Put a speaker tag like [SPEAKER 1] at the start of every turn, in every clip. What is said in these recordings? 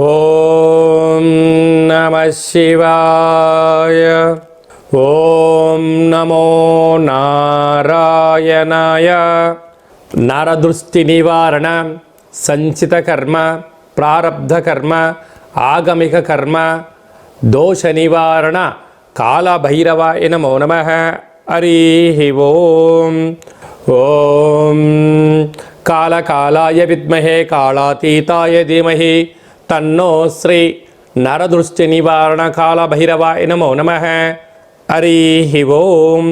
[SPEAKER 1] ఓం నమ శివాయ. ఓం నమో నారాయణాయ. నరదృష్టి నివారణ సంచిత కర్మ ప్రారబ్ధ కర్మ ఆగమిక కర్మ దోష నివారణ కాళభైరవాయ నమో నమ. హరి ఓం. ఓం. కాళకాళాయ విద్మహే కాళాతీతాయ ధీమహి. తన్నో శ్రీ నరదృష్టి నివారణ కాళభైరవాయ నమో నమ హరి ఓం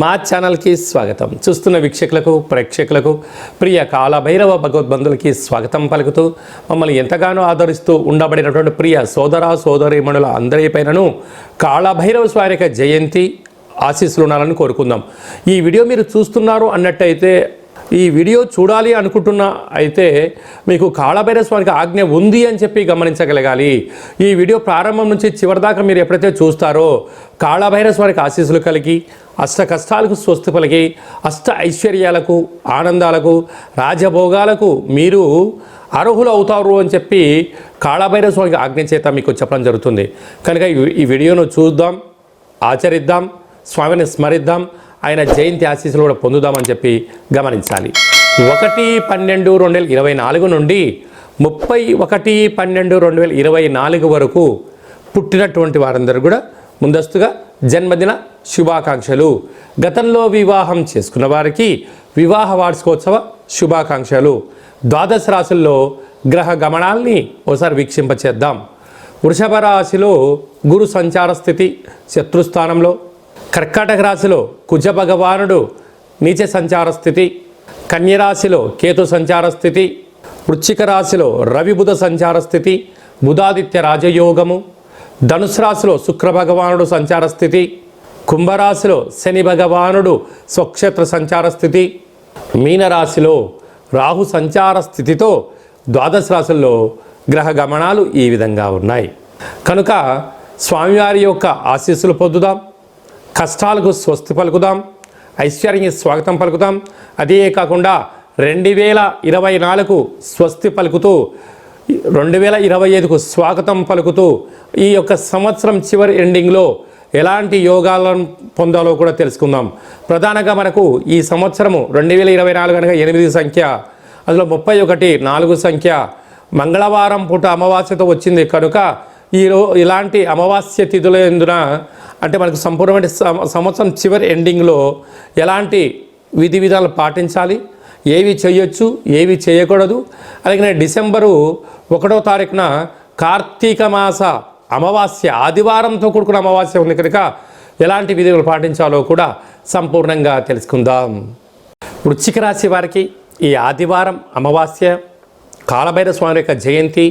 [SPEAKER 1] మా ఛానల్కి స్వాగతం. చూస్తున్న వీక్షకులకు ప్రేక్షకులకు ప్రియ కాలభైరవ భగవద్బంధులకి స్వాగతం పలుకుతూ మమ్మల్ని ఎంతగానో ఆదరిస్తూ ఉండబడినటువంటి ప్రియ సోదర సోదరీమణుల అందరి పైనను కాళభైరవ స్వారిక జయంతి ఆశీస్సులు ఉండాలని కోరుకుందాం. ఈ వీడియో మీరు చూస్తున్నారు అన్నట్టయితే ఈ వీడియో చూడాలి అనుకుంటున్న అయితే మీకు కాళభైరవ స్వామికి ఆజ్ఞ ఉంది అని చెప్పి గమనించగలగాలి. ఈ వీడియో ప్రారంభం నుంచి చివరి దాకా మీరు ఎప్పుడైతే చూస్తారో కాళభైరవ స్వామికి ఆశీస్సులు కలిగి అష్ట కష్టాలకు స్వస్తి పలికి అష్ట ఐశ్వర్యాలకు ఆనందాలకు రాజభోగాలకు మీరు అర్హులు అవుతారు అని చెప్పి కాళభైరవ స్వామికి ఆజ్ఞ చేత మీకు చెప్పడం జరుగుతుంది. కనుక ఈ వీడియోను చూద్దాం ఆచరిద్దాం స్వామిని స్మరిద్దాం ఆయన జయంతి ఆశీస్సులు కూడా పొందుదామని చెప్పి గమనించాలి. ఒకటి పన్నెండు రెండు వేల ఇరవై నాలుగు నుండి ముప్పై ఒకటి పన్నెండు రెండు వేల ఇరవై నాలుగు వరకు పుట్టినటువంటి వారందరూ కూడా ముందస్తుగా జన్మదిన శుభాకాంక్షలు. గతంలో వివాహం చేసుకున్న వారికి వివాహ వార్షికోత్సవ శుభాకాంక్షలు. ద్వాదశ రాశుల్లో గ్రహ గమనాల్ని ఒకసారి వీక్షింపచేద్దాం. వృషభ రాశిలో గురు సంచార స్థితి శత్రుస్థానంలో కర్కాటక రాశిలో కుజ భగవానుడు నీచ సంచార స్థితి కన్యరాశిలో కేతు సంచార స్థితి వృశ్చిక రాశిలో రవిబుధ సంచార స్థితి బుధాదిత్య రాజయోగము ధనుసు రాశిలో శుక్ర భగవానుడు సంచార స్థితి కుంభరాశిలో శని భగవానుడు స్వక్షేత్ర సంచార స్థితి మీనరాశిలో రాహు సంచార స్థితితో ద్వాదశ రాశుల్లో గ్రహ గమనాలు ఈ విధంగా ఉన్నాయి. కనుక స్వామివారి యొక్క ఆశీస్సులు పొందుదాం. కష్టాలకు స్వస్తి పలుకుదాం. ఐశ్వర్యానికి స్వాగతం పలుకుదాం. అదే కాకుండా రెండు వేల ఇరవై నాలుగు స్వస్తి పలుకుతూ రెండు వేల ఇరవై ఐదుకు స్వాగతం పలుకుతూ ఈ యొక్క సంవత్సరం చివరి ఎండింగ్లో ఎలాంటి యోగాలను పొందాలో కూడా తెలుసుకుందాం. ప్రధానంగా మనకు ఈ సంవత్సరము రెండు వేల ఇరవై నాలుగు అనగా ఎనిమిది సంఖ్య అందులో ముప్పై ఒకటి నాలుగు సంఖ్య. మంగళవారం పూట అమావాస్యతో వచ్చింది కనుక ఈరో ఇలాంటి అమావాస్య తిథుల ఎందున అంటే మనకు సంపూర్ణమైన సంవత్సరం చివరి ఎండింగ్లో ఎలాంటి విధి విధాలు పాటించాలి? ఏవి చేయొచ్చు? ఏవి చేయకూడదు? అలాగే డిసెంబరు ఒకటో తారీఖున కార్తీక మాస అమావాస్య ఆదివారంతో కూడుకున్న అమావాస్య ఉంది కనుక ఎలాంటి విధులు పాటించాలో కూడా సంపూర్ణంగా తెలుసుకుందాం. వృశ్చిక రాశి వారికి ఈ ఆదివారం అమావాస్య కాలభైర స్వామి యొక్క జయంతి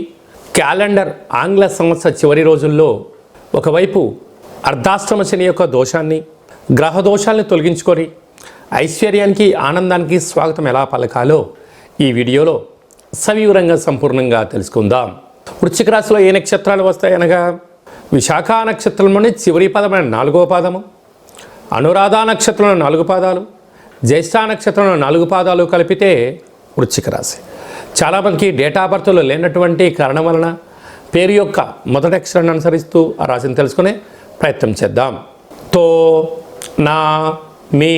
[SPEAKER 1] క్యాలెండర్ ఆంగ్ల సంవత్సర చివరి రోజుల్లో ఒకవైపు అర్ధాశ్రమ శని యొక్క దోషాన్ని గ్రహ దోషాన్ని తొలగించుకొని ఐశ్వర్యానికి ఆనందానికి స్వాగతం ఎలా పలకాలో ఈ వీడియోలో సవివరంగా సంపూర్ణంగా తెలుసుకుందాం. వృశ్చిక రాశిలో ఏ నక్షత్రాలు వస్తాయి అనగా విశాఖ నక్షత్రంలోని చివరి పదమైన నాలుగో పాదము అనురాధ నక్షత్రంలో నాలుగు పాదాలు జ్యేష్ఠ నక్షత్రంలో నాలుగు పాదాలు కలిపితే వృశ్చిక రాశి. చాలామందికి డేటా బర్త్లో లేనటువంటి కారణం వలన పేరు యొక్క మొదటి అక్షరాన్ని అనుసరిస్తూ ఆ రాశిని తెలుసుకునే ప్రయత్నం చేద్దాం. తో నా మీ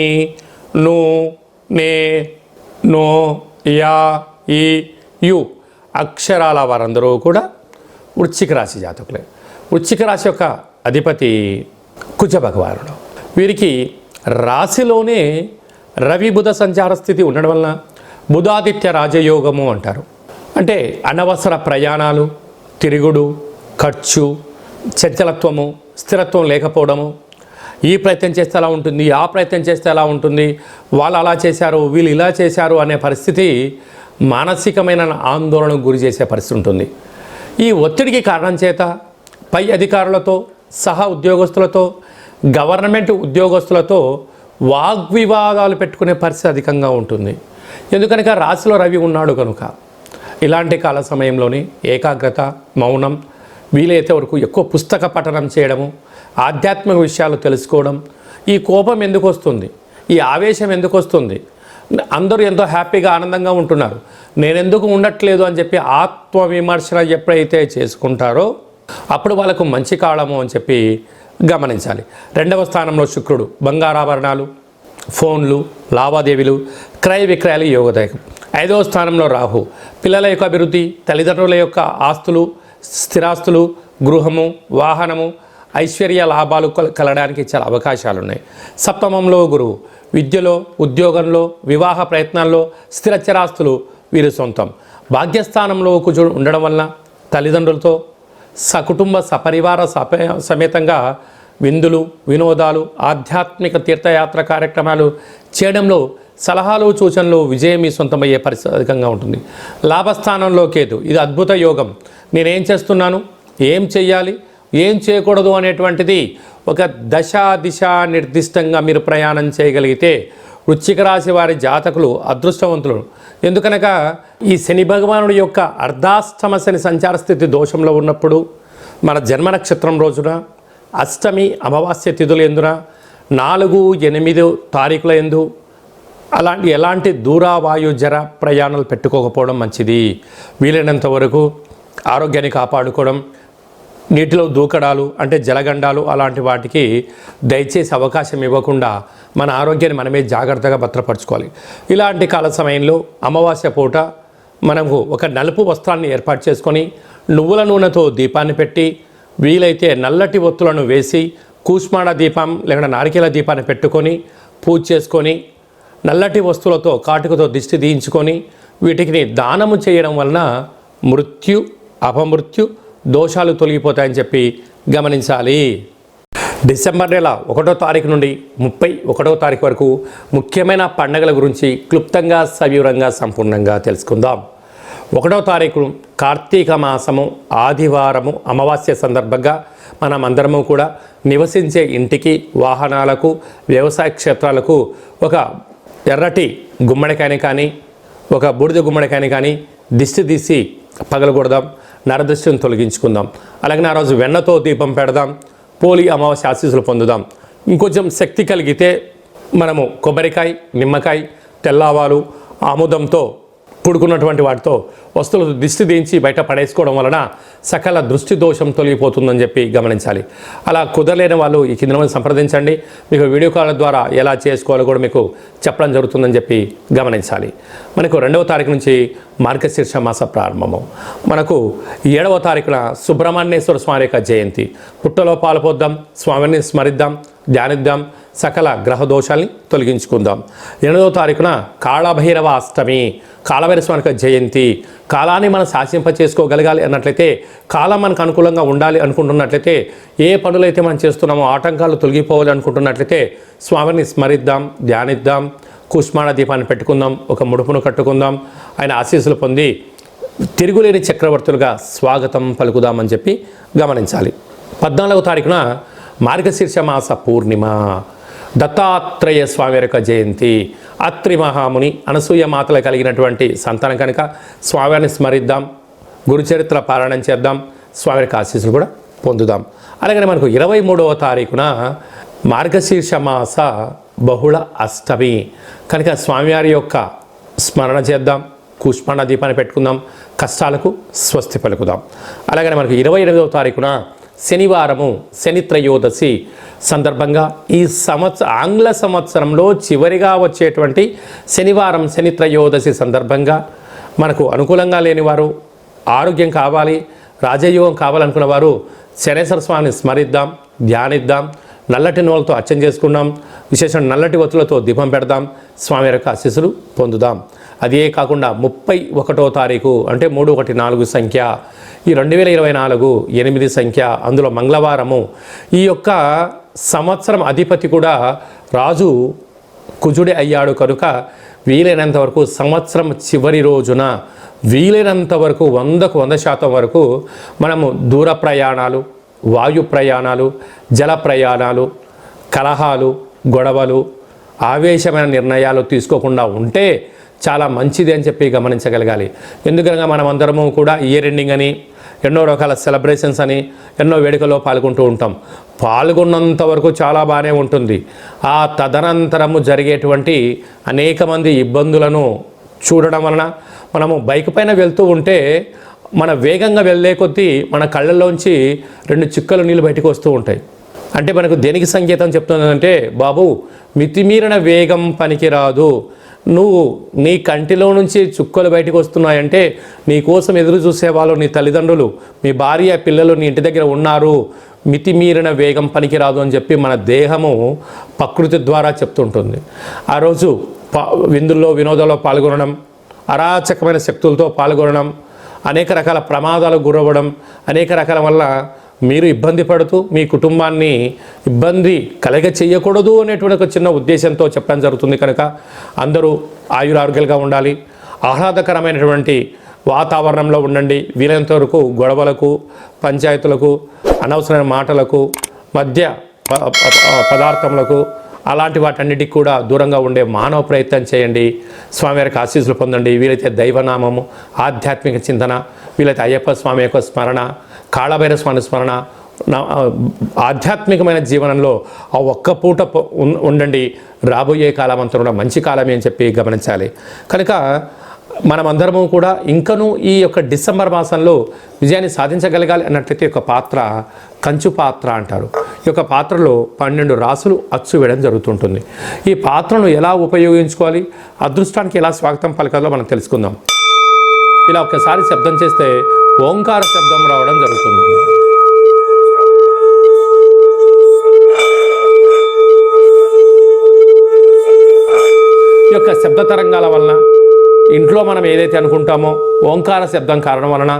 [SPEAKER 1] ను నే నో యా ఈ యు అక్షరాల వారందరూ కూడా వృశ్చిక రాశి జాతకులే. వృశ్చిక రాశి యొక్క అధిపతి కుజ భగవానుడు. వీరికి రాశిలోనే రవి బుధ సంచార స్థితి ఉండడం వలన బుధాదిత్య రాజయోగము అంటారు. అంటే అనవసర ప్రయాణాలు తిరుగుడు ఖర్చు చంచలత్వము స్థిరత్వం లేకపోవడము. ఈ ప్రయత్నం చేస్తే ఎలా ఉంటుంది? ఆ ప్రయత్నం చేస్తే ఎలా ఉంటుంది? వాళ్ళు అలా చేశారు వీళ్ళు ఇలా చేశారు అనే పరిస్థితి మానసికమైన ఆందోళనకు గురి చేసే పరిస్థితి ఉంటుంది. ఈ ఒత్తిడికి కారణం చేత పై అధికారులతో సహా ఉద్యోగస్తులతో గవర్నమెంట్ ఉద్యోగస్తులతో వాగ్వివాదాలు పెట్టుకునే పరిస్థితి అధికంగా ఉంటుంది. ఎందుకనక రాశిలో రవి ఉన్నాడు కనుక ఇలాంటి కాల సమయంలోని ఏకాగ్రత మౌనం వీలైతే వరకు ఎక్కువ పుస్తక పఠనం చేయడము ఆధ్యాత్మిక విషయాలు తెలుసుకోవడం ఈ కోపం ఎందుకు వస్తుంది? ఈ ఆవేశం ఎందుకు వస్తుంది? అందరూ ఎంతో హ్యాపీగా ఆనందంగా ఉంటున్నారు. నేనెందుకు ఉండట్లేదు అని చెప్పి ఆత్మవిమర్శన ఎప్పుడైతే చేసుకుంటారో అప్పుడు వాళ్ళకు మంచి కాలము అని చెప్పి గమనించాలి. రెండవ స్థానంలో శుక్రుడు. బంగారాభరణాలు ఫోన్లు లావాదేవీలు క్రయ విక్రయాలు యోగదాయకం. ఐదవ స్థానంలో రాహు. పిల్లల యొక్క అభివృద్ధి తల్లిదండ్రుల యొక్క ఆస్తులు స్థిరాస్తులు గృహము వాహనము ఐశ్వర్య లాభాలు కల- కలగడానికి చాలా అవకాశాలు ఉన్నాయి సప్తమంలో గురువు. విద్యలో ఉద్యోగంలో వివాహ ప్రయత్నాల్లో స్థిరచరాస్తులు వీరి సొంతం. భాగ్యస్థానంలో కుజుడు ఉండడం వలన తల్లిదండ్రులతో సకుటుంబ సపరివార సప సమేతంగా విందులు వినోదాలు ఆధ్యాత్మిక తీర్థయాత్ర కార్యక్రమాలు చేయడంలో సలహాలు సూచనలు విజయం మీ సొంతమయ్యే పరిస్థితి అధికంగా ఉంటుంది. లాభస్థానంలో కేతు ఇది అద్భుత యోగం. నేనేం చేస్తున్నాను? ఏం చేయాలి ఏం చేయకూడదు అనేటువంటిది ఒక దశ దిశ నిర్దిష్టంగా మీరు ప్రయాణం చేయగలిగితే వృశ్చిక రాశి వారి జాతకులు అదృష్టవంతులు. ఎందుకనగా ఈ శని భగవానుడి యొక్క అర్ధాష్టమ శని సంచార స్థితి దోషంలో ఉన్నప్పుడు మన జన్మ నక్షత్రం రోజున అష్టమి అమావాస్య తిథుల ఎందున నాలుగు ఎనిమిది తారీఖుల ఎందు అలాంటి ఎలాంటి దూరావాయు జర ప్రయాణాలు పెట్టుకోకపోవడం మంచిది. వీలైనంత వరకు ఆరోగ్యాన్ని కాపాడుకోవడం నీటిలో దూకడాలు అంటే జలగండాలు అలాంటి వాటికి దయచేసి అవకాశం ఇవ్వకుండా మన ఆరోగ్యాన్ని మనమే జాగ్రత్తగా భద్రపరచుకోవాలి. ఇలాంటి కాల సమయంలో అమావాస్య పూట మనము ఒక నలుపు వస్త్రాన్ని ఏర్పాటు చేసుకొని నువ్వుల నూనెతో దీపాన్ని పెట్టి వీలైతే నల్లటి ఒత్తులను వేసి కూష్మాడ దీపం లేకుండా నారికేల దీపాన్ని పెట్టుకొని పూజ చేసుకొని నల్లటి వస్తువులతో కాటుకతో దిష్టి తీయించుకొని వీటికి దానము చేయడం వలన మృత్యు అపమృత్యు దోషాలు తొలగిపోతాయని చెప్పి గమనించాలి. డిసెంబర్ నెల ఒకటో తారీఖు నుండి ముప్పై ఒకటో తారీఖు వరకు ముఖ్యమైన పండగల గురించి క్లుప్తంగా సవివరంగా సంపూర్ణంగా తెలుసుకుందాం. ఒకటో తారీఖు కార్తీక మాసము ఆదివారము అమావాస్య సందర్భంగా మనం అందరము కూడా నివసించే ఇంటికి వాహనాలకు వ్యవసాయ క్షేత్రాలకు ఒక ఎర్రటి గుమ్మడికాయని కానీ ఒక బూడిద గుమ్మడికాయని కానీ దిష్టి తీసి పగలగొడదాం నరదృష్టిని తొలగించుకుందాం. అలాగే ఆ రోజు వెన్నతో దీపం పెడదాం పోలి అమావాస్య ఆశీస్సులు పొందుదాం. ఇంకొంచెం శక్తి కలిగితే మనము కొబ్బరికాయ నిమ్మకాయ తెల్లావాలు ఆముదంతో కూడుకున్నటువంటి వాటితో వస్తువులు దిష్టి దించి బయట పడేసుకోవడం వలన సకల దృష్టి దోషం తొలగిపోతుందని చెప్పి గమనించాలి. అలా కుదరలేని వాళ్ళు ఈ కింద సంప్రదించండి. మీకు వీడియో కాల్ ద్వారా ఎలా చేసుకోవాలో కూడా మీకు చెప్పడం జరుగుతుందని చెప్పి గమనించాలి. మనకు రెండవ తారీఖు నుంచి మార్గశీర్ష మాస ప్రారంభము. మనకు ఏడవ తారీఖున సుబ్రహ్మణ్యేశ్వర స్వామి యొక్క జయంతి. పుట్టలో పాల్పొద్దాం స్వామిని స్మరిద్దాం ధ్యానిద్దాం సకల గ్రహ దోషాల్ని తొలగించుకుందాం. ఎనిమిదవ తారీఖున కాళభైరవ అష్టమి కాళభైరవ జయంతి. కాలాన్ని మనం శాసింప చేసుకోగలగాలి అన్నట్లయితే కాలం మనకు అనుకూలంగా ఉండాలి అనుకుంటున్నట్లయితే ఏ పనులైతే మనం చేస్తున్నామో ఆటంకాలు తొలగిపోవాలి అనుకుంటున్నట్లయితే స్వామిని స్మరిద్దాం ధ్యానిద్దాం కుష్మాణ దీపాన్ని పెట్టుకుందాం ఒక ముడుపును కట్టుకుందాం. ఆయన ఆశీస్సులు పొంది తిరుగులేని చక్రవర్తులుగా స్వాగతం పలుకుదామని చెప్పి గమనించాలి. పద్నాలుగవ తారీఖున మార్గశీర్ష మాస పూర్ణిమ. దత్తాత్రేయ స్వామి యొక్క జయంతి. అత్రి మహాముని అనసూయ మాతలు కలిగినటువంటి సంతానం కనుక స్వామిని స్మరిద్దాం. గురుచరిత్ర పారాయణం చేద్దాం. స్వామి యొక్క ఆశీస్సులు కూడా పొందుదాం. అలాగే మనకు ఇరవై మూడవ తారీఖున మార్గశీర్ష మాస బహుళ అష్టమి. కనుక స్వామివారి యొక్క స్మరణ చేద్దాం. కుష్మాణ దీపాన్ని పెట్టుకుందాం. కష్టాలకు స్వస్తి పలుకుదాం. అలాగనే మనకు ఇరవై ఎనిమిదవ తారీఖున శనివారము శని త్రయోదశి సందర్భంగా ఈ సంవత్సర ఆంగ్ల సంవత్సరంలో చివరిగా వచ్చేటువంటి శనివారం శని త్రయోదశి సందర్భంగా మనకు అనుకూలంగా లేనివారు ఆరోగ్యం కావాలి రాజయోగం కావాలనుకున్న వారు శనేశ్వర స్వామిని స్మరిద్దాం ధ్యానిద్దాం నల్లటి నూలతో అచ్చం చేసుకుందాం విశేషం నల్లటి ఒత్తులతో దీపం పెడదాం స్వామి యొక్క ఆశీస్సులు పొందుదాం. అదే కాకుండా ముప్పై ఒకటో తారీఖు అంటే మూడు ఒకటి నాలుగు సంఖ్య ఈ రెండు వేల ఇరవై నాలుగు ఎనిమిది సంఖ్య అందులో మంగళవారము. ఈ యొక్క సంవత్సరం అధిపతి కూడా రాజు కుజుడి అయ్యాడు కనుక వీలైనంత వరకు సంవత్సరం చివరి రోజున వీలైనంత వరకు వందకు వంద శాతం వరకు మనము దూర ప్రయాణాలు వాయు ప్రయాణాలు జల ప్రయాణాలు కలహాలు గొడవలు ఆవేశమైన నిర్ణయాలు తీసుకోకుండా ఉంటే చాలా మంచిది అని చెప్పి గమనించగలగాలి. ఎందుకనగా మనం అందరము కూడా ఇయర్ ఎండింగ్ అని ఎన్నో రకాల సెలబ్రేషన్స్ అని ఎన్నో వేడుకల్లో పాల్గొంటూ ఉంటాం. పాల్గొన్నంత వరకు చాలా బాగానే ఉంటుంది. ఆ తదనంతరము జరిగేటువంటి అనేక మంది ఇబ్బందులను చూడడం వలన మనము బైక్ పైన వెళ్తూ ఉంటే మన వేగంగా వెళ్ళే కొద్దీ మన కళ్ళల్లోంచి రెండు చిక్కలు నీళ్ళు బయటకు వస్తూ ఉంటాయి. అంటే మనకు దేనికి సంకేతం చెప్తుందంటే బాబు మితిమీరిన వేగం పనికిరాదు. నువ్వు నీ కంటిలో నుంచి చుక్కలు బయటకు వస్తున్నాయంటే నీ కోసం ఎదురు చూసేవాళ్ళు నీ తల్లిదండ్రులు మీ భార్య పిల్లలు నీ ఇంటి దగ్గర ఉన్నారు. మితిమీరిన వేగం పనికిరాదు అని చెప్పి మన దేహము ప్రకృతి ద్వారా చెప్తుంటుంది. ఆ రోజు విందుల్లో వినోదాల్లో పాల్గొనడం అరాచకమైన శక్తులతో పాల్గొనడం అనేక రకాల ప్రమాదాలకు గురవ్వడం అనేక రకాల వల్ల మీరు ఇబ్బంది పడుతూ మీ కుటుంబాన్ని ఇబ్బంది కలగ చేయకూడదు అనేటువంటి ఒక చిన్న ఉద్దేశంతో చెప్పడం జరుగుతుంది కనుక అందరూ ఆయురారోగ్యాలుగా ఉండాలి. ఆహ్లాదకరమైనటువంటి వాతావరణంలో ఉండండి. వీలైనంత వరకు గొడవలకు పంచాయతీలకు అనవసరమైన మాటలకు మధ్య ప- ప- పదార్థములకు అలాంటి వాటన్నిటికి కూడా దూరంగా ఉండే మానవ ప్రయత్నం చేయండి. స్వామివారికి ఆశీస్సులు పొందండి. వీలైతే దైవనామము ఆధ్యాత్మిక చింతన వీలైతే అయ్యప్ప స్వామి యొక్క స్మరణ కాళభైర స్వామి స్మరణ ఆధ్యాత్మికమైన జీవనంలో ఆ ఒక్క పూట ఉండండి. రాబోయే కాలం అంతా కూడా మంచి కాలమే అని చెప్పి గమనించాలి. కనుక మనమందరము కూడా ఇంకనూ ఈ యొక్క డిసెంబర్ మాసంలో విజయాన్ని సాధించగలగాలి అన్నట్లయితే ఒక యొక్క పాత్ర కంచు పాత్ర అంటారు. ఈ యొక్క పాత్రలో పన్నెండు రాసులు అచ్చు వేయడం జరుగుతుంటుంది. ఈ పాత్రను ఎలా ఉపయోగించుకోవాలి? అదృష్టానికి ఎలా స్వాగతం పలకాలో మనం తెలుసుకుందాం. ఇలా ఒకసారి శబ్దం చేస్తే ఓంకార శబ్దం రావడం జరుగుతుంది. ఈ యొక్క శబ్ద తరంగాల వలన ఇంట్లో మనం ఏదైతే అనుకుంటామో ఓంకార శబ్దం కారణం వలన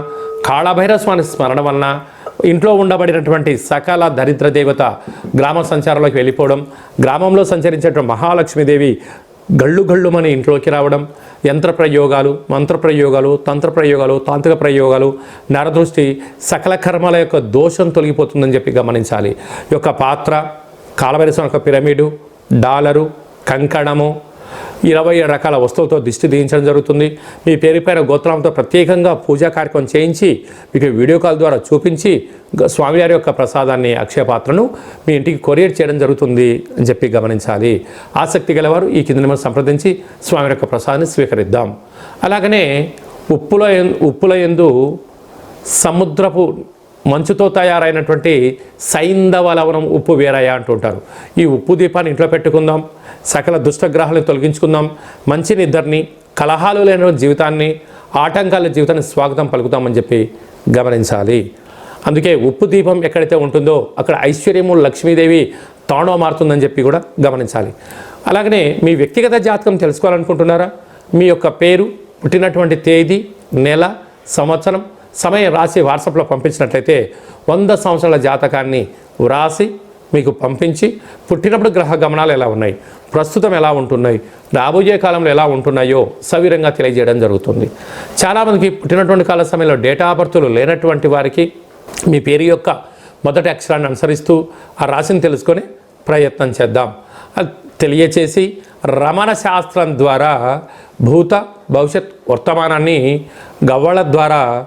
[SPEAKER 1] కాళభైరవ స్వామి స్మరణ వలన ఇంట్లో ఉండబడినటువంటి సకల దరిద్ర దేవత గ్రామ సంచారంలోకి వెళ్ళిపోవడం గ్రామంలో సంచరించేటువంటి మహాలక్ష్మీదేవి గళ్ళు గళ్ళుమని ఇంట్లోకి రావడం యంత్ర ప్రయోగాలు మంత్ర ప్రయోగాలు తంత్ర ప్రయోగాలు తాంత్రిక ప్రయోగాలు నరదృష్టి సకల కర్మల యొక్క దోషం తొలగిపోతుందని చెప్పి గమనించాలి. ఈ యొక్క పాత్ర కాలవరిసం యొక్క పిరమిడు డాలరు కంకణము ఇరవై ఏడు రకాల వస్తువులతో దిష్టి దించడం జరుగుతుంది. మీ పేరుపైన గోత్రంతో ప్రత్యేకంగా పూజా కార్యక్రమం చేయించి మీకు వీడియో కాల్ ద్వారా చూపించి స్వామివారి యొక్క ప్రసాదాన్ని అక్షయపాత్రను మీ ఇంటికి కొరియర్ చేయడం జరుగుతుంది అని చెప్పి గమనించాలి. ఆసక్తి గలవారు ఈ కింద నెంబర్ సంప్రదించి స్వామి యొక్క ప్రసాదాన్ని స్వీకరిద్దాం. అలాగనే ఉప్పుల ఉప్పుల ఎందు సముద్రపు మంచుతో తయారైనటువంటి సైంధవ లవణం ఉప్పు వేరయ్య అంటుంటారు. ఈ ఉప్పు దీపాన్ని ఇంట్లో పెట్టుకుందాం. సకల దుష్టగ్రహాలను తొలగించుకుందాం. మంచి నిద్రని కలహాలు లేని జీవితాన్ని ఆటంకాల జీవితాన్ని స్వాగతం పలుకుతామని చెప్పి గమనించాలి. అందుకే ఉప్పు దీపం ఎక్కడైతే ఉంటుందో అక్కడ ఐశ్వర్యము లక్ష్మీదేవి తాణో మారుతుందని చెప్పి కూడా గమనించాలి. అలాగనే మీ వ్యక్తిగత జాతకం తెలుసుకోవాలనుకుంటున్నారా? మీ యొక్క పేరు పుట్టినటువంటి తేదీ నెల సంవత్సరం సమయం రాసి వాట్సాప్లో పంపించినట్లయితే వంద సంవత్సరాల జాతకాన్ని వ్రాసి మీకు పంపించి పుట్టినప్పుడు గ్రహ గమనాలు ఎలా ఉన్నాయి? ప్రస్తుతం ఎలా ఉంటున్నాయి? రాబోయే కాలంలో ఎలా ఉంటున్నాయో సవిరంగా తెలియజేయడం జరుగుతుంది. చాలామందికి పుట్టినటువంటి కాల సమయంలో డేటా ఆఫ్ లేనటువంటి వారికి మీ పేరు యొక్క మొదటి అక్షరాన్ని అనుసరిస్తూ ఆ రాశిని తెలుసుకొని ప్రయత్నం చేద్దాం. అది తెలియచేసి రమణ శాస్త్రం ద్వారా భూత భవిష్యత్ వర్తమానాన్ని గవ్వల ద్వారా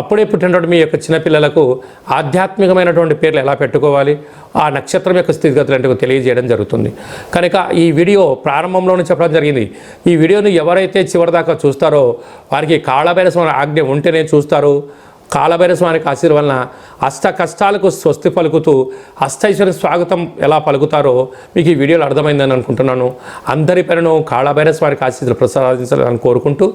[SPEAKER 1] అప్పుడే పుట్టినటువంటి మీ యొక్క చిన్నపిల్లలకు ఆధ్యాత్మికమైనటువంటి పేర్లు ఎలా పెట్టుకోవాలి? ఆ నక్షత్రం యొక్క స్థితిగతులు తెలియజేయడం జరుగుతుంది. కనుక ఈ వీడియో ప్రారంభంలోనే చెప్పడం జరిగింది. ఈ వీడియోను ఎవరైతే చివరిదాకా చూస్తారో వారికి కాళభైర స్వామి ఆజ్ఞ ఉంటేనే చూస్తారు. కాళభైర స్వామికి ఆశీర్వలన అష్ట కష్టాలకు స్వస్తి పలుకుతూ అష్టైశ్వర్య స్వాగతం ఎలా పలుకుతారో మీకు ఈ వీడియోలో అర్థమైందని అనుకుంటున్నాను. అందరి పేరును కాళభైర స్వామికి ఆశీస్సులు ప్రసాదించాలని కోరుకుంటూ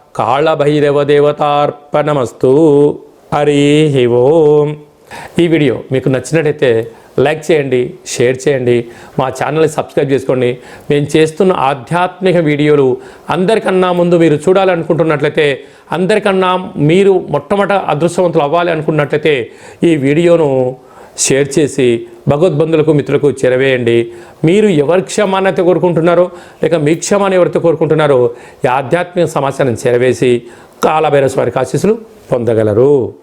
[SPEAKER 1] కాళభైరవదేవతార్పణమస్తు. హరి ఓం. ఈ వీడియో మీకు నచ్చినట్టయితే లైక్ చేయండి షేర్ చేయండి మా ఛానల్ని సబ్స్క్రైబ్ చేసుకోండి. మేము చేస్తున్న ఆధ్యాత్మిక వీడియోలు అందరికన్నా ముందు మీరు చూడాలనుకుంటున్నట్లయితే అందరికన్నా మీరు మొట్టమొదట అదృష్టవంతులు అవ్వాలి అనుకున్నట్లయితే ఈ వీడియోను షేర్ చేసి భగవద్బంధులకు మిత్రులకు చేరవేయండి. మీరు ఎవరి క్షమాన్నత కోరుకుంటున్నారో లేక మీ క్షమాన్ని ఎవరితో కోరుకుంటున్నారో ఈ ఆధ్యాత్మిక సమాచారం చేరవేసి కాలభైరవ వారికి ఆశీస్సులు పొందగలరు.